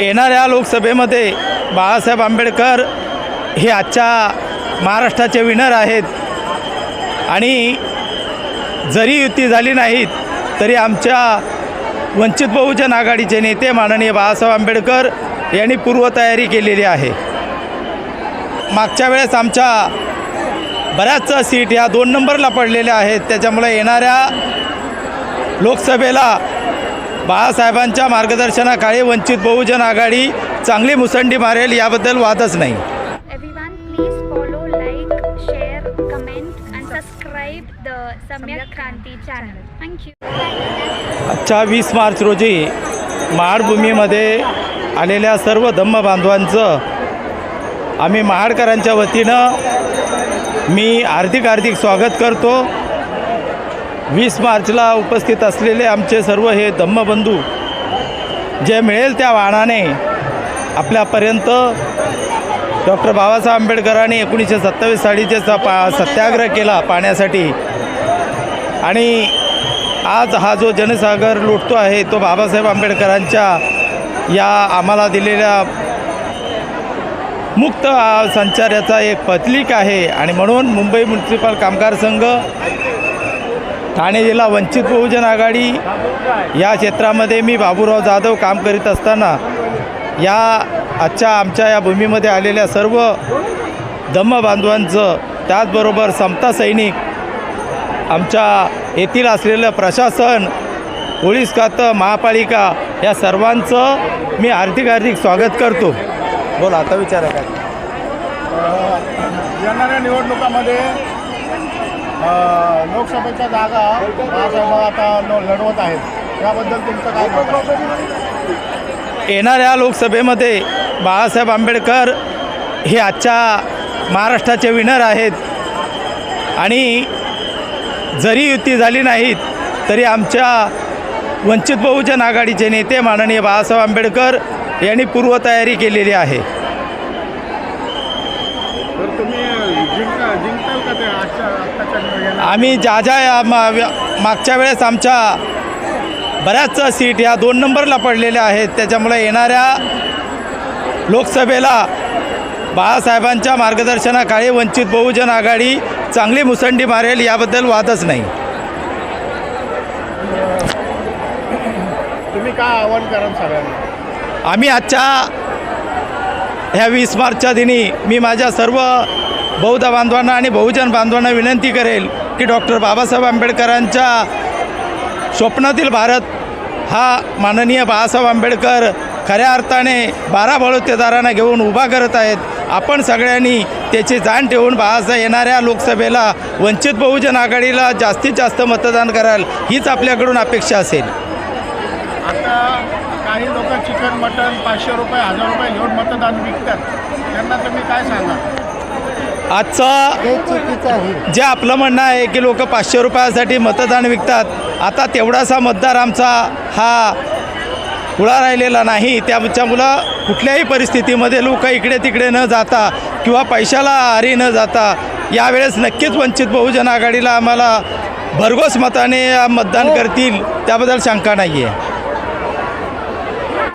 येणाऱ्या लोकसभेमध्ये बाळासाहेब आंबेडकर हे आजच्या महाराष्ट्राचे विनर आहेत. आणि जरी युती झाली नाहीत तरी आमच्या वंचित बहुजन आघाडीचे नेते माननीय बाळासाहेब आंबेडकर यांनी पूर्वतयारी केलेली आहे. मागच्या वेळेस आमच्या बऱ्याच सीट ह्या दोन नंबरला पडलेल्या आहेत. त्याच्यामुळे येणाऱ्या लोकसभेला बाळासाहेबांच्या मार्गदर्शनाखाली वंचित बहुजन आघाडी चांगली मुसंडी मारेल याबद्दल वादच नाही. आजच्या वीस मार्च रोजी महाडभूमीमध्ये आलेल्या सर्व धम्म बांधवांचं आम्ही महाडकरांच्या वतीनं मी हार्दिक हार्दिक स्वागत करतो. वीस मार्चला उपस्थित असलेले आमचे सर्व हे धम्मबंधू जे मिळेल त्या वाहनाने आपल्यापर्यंत डॉक्टर बाबासाहेब आंबेडकरांनी एकोणीसशे सत्तावीस सालीचे पा सत्याग्रह केला पाण्यासाठी. आणि आज हा जो जनसागर लुटतो आहे तो बाबासाहेब आंबेडकरांच्या या आम्हाला दिलेल्या मुक्त आ, संचाराचा एक पत्लिक आहे. आणि म्हणून मुंबई म्युन्सिपल कामगार संघ ठाणे जिल्हा वंचित बहुजन आघाडी या क्षेत्रामध्ये मी बाबूराव जाधव काम करीत असताना या आजच्या आमच्या या भूमीमध्ये आलेल्या सर्व धम्म बांधवांचं त्याचबरोबर समता सैनिक आमच्या येथील असलेलं प्रशासन पोलीस खातं महापालिका या सर्वांचं मी हार्दिक हार्दिक स्वागत करतो. बोला आता विचारा काय येणाऱ्या निवडणुकामध्ये लोकसभेच्या जागा बाळासाहेब आता ल- लढवत आहेत. त्याबद्दल तुमचं काय मत येणाऱ्या लोकसभेमध्ये बाळासाहेब आंबेडकर हे आजच्या महाराष्ट्राचे विनर आहेत. आणि जरी युती झाली नाहीत तरी आमच्या वंचित बहुजन आघाडीचे नेते माननीय बाळासाहेब आंबेडकर यांनी पूर्वतयारी केलेली आहे तर तुम्ही जिंका जिंकताल का ते आजच्या आत्ताच्या येणाऱ्या- आम्ही ज्या ज्या मागच्या वेळेस आमच्या बऱ्याच सीट ह्या दोन नंबरला पडलेल्या आहेत. त्याच्यामुळे येणाऱ्या लोकसभेला बाळासाहेबांच्या मार्गदर्शनाखाली वंचित बहुजन आघाडी चांगली मुसंडी मारेल याबद्दल वादच नाही. तुम्ही काय आवाहन कराल सगळ्यांना? आम्ही आजच्या ह्या वीस मार्चच्या दिनी मी माझ्या सर्व बौद्ध बांधवांना आणि बहुजन बांधवांना विनंती करेल की डॉक्टर बाबासाहेब आंबेडकरांच्या स्वप्नातील भारत हा माननीय बाळासाहेब आंबेडकर खऱ्या अर्थाने बारा बळोतेदारांना घेऊन उभा करत आहेत. आपण सगळ्यांनी त्याची जाण ठेवून बाळासाहेब येणाऱ्या लोकसभेला वंचित बहुजन आघाडीला जास्तीत जास्त मतदान कराल हीच आपल्याकडून अपेक्षा असेल. आता काही लोक चिकन मटन पाचशे रुपये हजार रुपये घेऊन मतदान विकतात. त्यांना तुम्ही काय सांगा आजचं जे आपलं म्हणणं आहे की लोक पाचशे रुपयासाठी मतदान विकतात आता तेवढासा मतदार आमचा हा खुळा राहिलेला नाही. त्याच्यामुळं कुठल्याही परिस्थितीमध्ये लोक इकडे तिकडे न जाता किंवा पैशाला आरी न जाता यावेळेस नक्कीच वंचित बहुजन आघाडीला आम्हाला भरघोस मताने मतदान करतील त्याबद्दल शंका नाही आहे